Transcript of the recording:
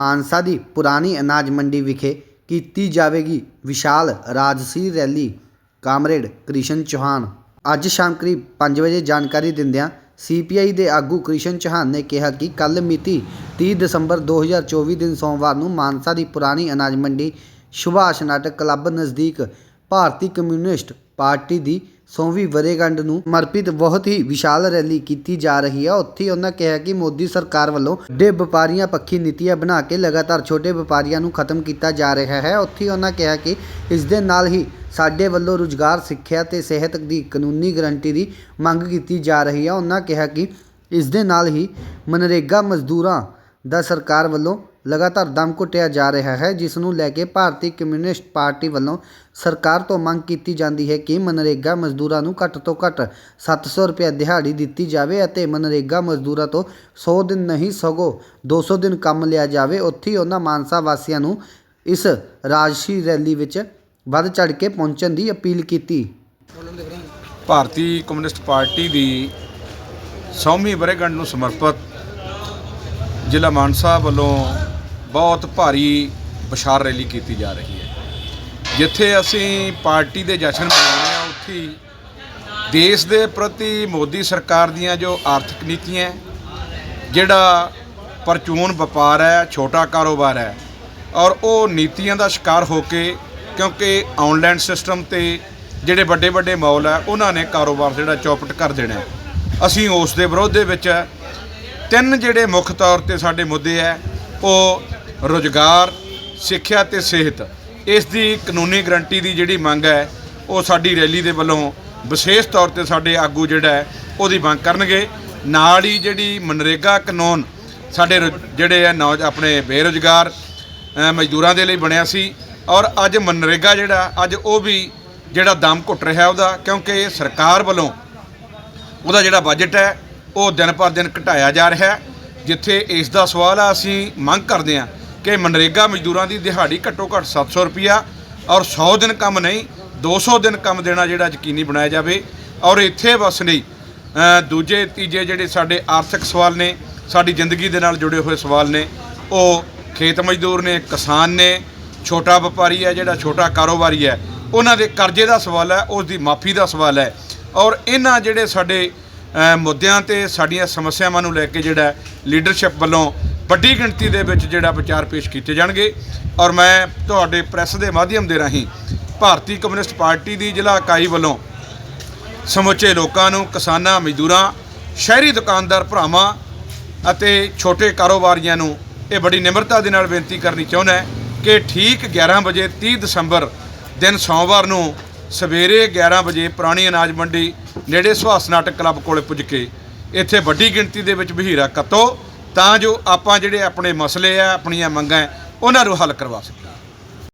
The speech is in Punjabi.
ਮਾਨਸਾ ਦੀ ਪੁਰਾਣੀ ਅਨਾਜ ਮੰਡੀ ਵਿਖੇ ਕੀਤੀ ਜਾਵੇਗੀ ਵਿਸ਼ਾਲ ਰਾਜਸੀ ਰੈਲੀ। ਕਾਮਰੇਡ ਕ੍ਰਿਸ਼ਨ ਚੌਹਾਨ। ਅੱਜ ਸ਼ਾਮ ਕਰੀਬ 5 ਵਜੇ ਜਾਣਕਾਰੀ ਦਿੰਦਿਆਂ ਸੀਪੀਆਈ ਦੇ ਆਗੂ ਕ੍ਰਿਸ਼ਨ ਚੌਹਾਨ ਨੇ ਕਿਹਾ ਕਿ ਕੱਲ ਮਿਤੀ 30 ਦਸੰਬਰ 2024 ਦਿਨ ਸੋਮਵਾਰ ਨੂੰ ਮਾਨਸਾ ਦੀ ਪੁਰਾਣੀ ਅਨਾਜ ਮੰਡੀ ਸੁਭਾਸ਼ ਨਾਟਕ ਕਲੱਬ ਨਜ਼ਦੀਕ ਭਾਰਤੀ ਕਮਿਊਨਿਸਟ ਪਾਰਟੀ ਦੀ ਸੌਵੀਂ ਵਰੇਗੰਢ ਨੂੰ ਸਮਰਪਿਤ ਬਹੁਤ ਹੀ ਵਿਸ਼ਾਲ ਰੈਲੀ ਕੀਤੀ ਜਾ ਰਹੀ ਹੈ। ਉੱਥੇ ਹੀ ਉਹਨਾਂ ਕਿਹਾ ਕਿ ਮੋਦੀ ਸਰਕਾਰ ਵੱਲੋਂ ਵੱਡੇ ਵਪਾਰੀਆਂ ਪੱਖੀ ਨੀਤੀਆਂ ਬਣਾ ਕੇ ਲਗਾਤਾਰ ਛੋਟੇ ਵਪਾਰੀਆਂ ਨੂੰ ਖਤਮ ਕੀਤਾ ਜਾ ਰਿਹਾ ਹੈ। ਉੱਥੇ ਉਹਨਾਂ ਕਿਹਾ ਕਿ ਇਸ ਦੇ ਨਾਲ ਹੀ ਸਾਡੇ ਵੱਲੋਂ ਰੁਜ਼ਗਾਰ, ਸਿੱਖਿਆ ਤੇ ਸਿਹਤ ਦੀ ਕਾਨੂੰਨੀ ਗਰੰਟੀ ਦੀ ਮੰਗ ਕੀਤੀ ਜਾ ਰਹੀ ਹੈ। ਉਹਨਾਂ ਕਿਹਾ ਕਿ ਇਸ ਦੇ ਨਾਲ ਹੀ ਮਨਰੇਗਾ ਮਜ਼ਦੂਰਾਂ ਦਾ ਸਰਕਾਰ ਵੱਲੋਂ ਲਗਾਤਾਰ ਦਮ ਘੁੱਟਿਆ ਜਾ ਰਿਹਾ ਹੈ, ਜਿਸ ਨੂੰ ਲੈ ਕੇ ਭਾਰਤੀ ਕਮਿਊਨਿਸਟ ਪਾਰਟੀ ਵੱਲੋਂ ਸਰਕਾਰ ਤੋਂ ਮੰਗ ਕੀਤੀ ਜਾਂਦੀ ਹੈ ਕਿ ਮਨਰੇਗਾ ਮਜ਼ਦੂਰਾਂ ਨੂੰ ਘੱਟ ਤੋਂ ਘੱਟ 700 ਰੁਪਏ ਦਿਹਾੜੀ ਦਿੱਤੀ ਜਾਵੇ ਅਤੇ ਮਨਰੇਗਾ ਮਜ਼ਦੂਰਾਂ ਤੋਂ 100 ਦਿਨ ਨਹੀਂ, ਸਗੋਂ 200 ਦਿਨ ਕੰਮ ਲਿਆ ਜਾਵੇ। ਉੱਥੇ ਉਹਨਾਂ ਮਾਨਸਾ ਵਾਸੀਆਂ ਨੂੰ ਇਸ ਰਾਜਸੀ ਰੈਲੀ ਵਿੱਚ ਵੱਧ ਚੜ ਕੇ ਪਹੁੰਚਣ ਦੀ ਅਪੀਲ ਕੀਤੀ। ਭਾਰਤੀ ਕਮਿਊਨਿਸਟ ਪਾਰਟੀ ਦੀ ਸੌਵੀਂ ਵਰ੍ਹੇਗੰਢ ਨੂੰ ਸਮਰਪਿਤ ਜ਼ਿਲ੍ਹਾ ਮਾਨਸਾ ਵੱਲੋਂ ਬਹੁਤ ਭਾਰੀ ਵਿਸ਼ਾਲ ਰੈਲੀ ਕੀਤੀ ਜਾ ਰਹੀ ਹੈ। ਜਿੱਥੇ ਅਸੀਂ ਪਾਰਟੀ ਦੇ ਜਸ਼ਨ ਮਨਾਉਂਦੇ ਹਾਂ, ਉੱਥੇ ਦੇਸ਼ ਦੇ ਪ੍ਰਤੀ ਮੋਦੀ ਸਰਕਾਰ ਦੀਆਂ ਜੋ ਆਰਥਿਕ ਨੀਤੀਆਂ ਜਿਹੜਾ ਪਰਚੂਨ ਵਪਾਰ ਹੈ, ਛੋਟਾ ਕਾਰੋਬਾਰ ਹੈ, ਔਰ ਉਹ ਨੀਤੀਆਂ ਦਾ ਸ਼ਿਕਾਰ ਹੋ ਕੇ ਕਿਉਂਕਿ ਆਨਲਾਈਨ ਸਿਸਟਮ ਤੇ ਜਿਹੜੇ ਵੱਡੇ ਵੱਡੇ ਮਾਲ ਹੈ, ਉਹਨਾਂ ਨੇ ਕਾਰੋਬਾਰ ਜਿਹੜਾ ਚੌਪਟ ਕਰ ਦੇਣਾ ਅਸੀਂ ਉਸ ਦੇ ਵਿਰੋਧ ਦੇ ਵਿੱਚ ਤਿੰਨ ਜਿਹੜੇ ਮੁੱਖ ਤੌਰ ਤੇ ਸਾਡੇ ਮੁੱਦੇ ਹੈ, ਉਹ ਰੋਜ਼ਗਾਰ, ਸਿੱਖਿਆ ਤੇ ਸਿਹਤ। ਇਸ ਦੀ ਕਾਨੂੰਨੀ ਗਰੰਟੀ ਦੀ ਜਿਹੜੀ ਮੰਗ ਹੈ, ਉਹ ਸਾਡੀ ਰੈਲੀ ਦੇ ਵੱਲੋਂ ਵਿਸ਼ੇਸ਼ ਤੌਰ ਤੇ ਸਾਡੇ ਆਗੂ ਜਿਹੜਾ ਹੈ, ਉਹਦੀ ਮੰਗ ਕਰਨਗੇ। ਨਾਲ ਹੀ ਜਿਹੜੀ ਮਨਰੇਗਾ ਕਾਨੂੰਨ ਸਾਡੇ ਰੁ- ਜਿਹੜੇ ਆ ਨੌਜ, ਆਪਣੇ ਬੇਰੁਜ਼ਗਾਰ ਮਜ਼ਦੂਰਾਂ ਦੇ ਲਈ ਬਣਿਆ ਸੀ। ਔਰ ਅੱਜ ਮਨਰੇਗਾ ਜਿਹੜਾ, ਅੱਜ ਉਹ ਵੀ ਜਿਹੜਾ ਦਮ ਘੁੱਟ ਰਿਹਾ ਉਹਦਾ, ਕਿਉਂਕਿ ਸਰਕਾਰ ਵੱਲੋਂ ਉਹਦਾ ਜਿਹੜਾ ਬਜਟ ਹੈ, ਉਹ ਦਿਨ ਪਰ ਦਿਨ ਘਟਾਇਆ ਜਾ ਰਿਹਾ ਜਿੱਥੇ ਇਸ ਦਾ ਸਵਾਲ ਆ, ਅਸੀਂ ਮੰਗ ਕਰਦੇ ਹਾਂ ਕਿ ਮਨਰੇਗਾ ਮਜ਼ਦੂਰਾਂ ਦੀ ਦਿਹਾੜੀ ਘੱਟੋ ਘੱਟ 700 ਰੁਪਿਆ ਔਰ 100 ਦਿਨ ਕੰਮ ਨਹੀਂ 200 ਦਿਨ ਕੰਮ ਦੇਣਾ ਜਿਹੜਾ ਯਕੀਨੀ ਬਣਾਇਆ ਜਾਵੇ। ਔਰ ਇੱਥੇ ਬਸ ਨਹੀਂ ਦੂਜੇ, ਤੀਜੇ ਜਿਹੜੇ ਸਾਡੇ ਆਰਥਿਕ ਸਵਾਲ ਨੇ, ਸਾਡੀ ਜ਼ਿੰਦਗੀ ਦੇ ਨਾਲ ਜੁੜੇ ਹੋਏ ਸਵਾਲ ਨੇ, ਉਹ ਖੇਤ ਮਜ਼ਦੂਰ ਨੇ, ਕਿਸਾਨ ਨੇ, ਛੋਟਾ ਵਪਾਰੀ ਹੈ ਜਿਹੜਾ ਛੋਟਾ ਕਾਰੋਬਾਰੀ ਹੈ, ਉਹਨਾਂ ਦੇ ਕਰਜ਼ੇ ਦਾ ਸਵਾਲ ਹੈ ਉਸ ਦੀ ਮਾਫੀ ਦਾ ਸਵਾਲ ਹੈ। ਔਰ ਇਹਨਾਂ ਜਿਹੜੇ ਸਾਡੇ ਮੁੱਦਿਆਂ ਤੇ ਸਾਡੀਆਂ ਸਮੱਸਿਆਵਾਂ ਨੂੰ ਲੈ ਕੇ ਜਿਹੜਾ ਲੀਡਰਸ਼ਿਪ ਵੱਲੋਂ ਵੱਡੀ ਗਿਣਤੀ ਦੇ ਵਿੱਚ ਜਿਹੜਾ ਵਿਚਾਰ ਪੇਸ਼ ਕੀਤੇ ਜਾਣਗੇ। ਔਰ ਮੈਂ ਤੁਹਾਡੇ ਪ੍ਰੈਸ ਦੇ ਮਾਧਿਅਮ ਦੇ ਰਾਹੀਂ ਭਾਰਤੀ ਕਮਿਊਨਿਸਟ ਪਾਰਟੀ ਦੀ ਜ਼ਿਲ੍ਹਾ ਇਕਾਈ ਵੱਲੋਂ ਸਮੁੱਚੇ ਲੋਕਾਂ ਨੂੰ ਕਿਸਾਨਾਂ, ਮਜ਼ਦੂਰਾਂ, ਸ਼ਹਿਰੀ ਦੁਕਾਨਦਾਰ ਭਰਾਵਾਂ ਅਤੇ ਛੋਟੇ ਕਾਰੋਬਾਰੀਆਂ ਨੂੰ ਇਹ ਬੜੀ ਨਿਮਰਤਾ ਦੇ ਨਾਲ ਬੇਨਤੀ ਕਰਨੀ ਚਾਹੁੰਦਾ ਹੈ ਕਿ ਠੀਕ 11 ਵਜੇ 30 ਦਸੰਬਰ ਦਿਨ ਸੋਮਵਾਰ ਨੂੰ ਸਵੇਰੇ 11 ਵਜੇ ਪੁਰਾਣੀ ਅਨਾਜ ਮੰਡੀ ਨੇੜੇ ਸੁਹਾਸ ਨਾਟਕ ਕਲੱਬ ਕੋਲੇ ਪੁੱਜ ਕੇ ਇੱਥੇ ਵੱਡੀ ਗਿਣਤੀ ਦੇ ਵਿੱਚ ਬਹੀਰਾ ਕੱਤੋ। ਤਾਂ ਜੋ ਆਪਾਂ ਜਿਹੜੇ ਆਪਣੇ ਮਸਲੇ ਆ ਆਪਣੀਆਂ ਮੰਗਾਂ ਉਹਨਾਂ ਨੂੰ ਹੱਲ ਕਰਵਾ ਸਕੀਏ।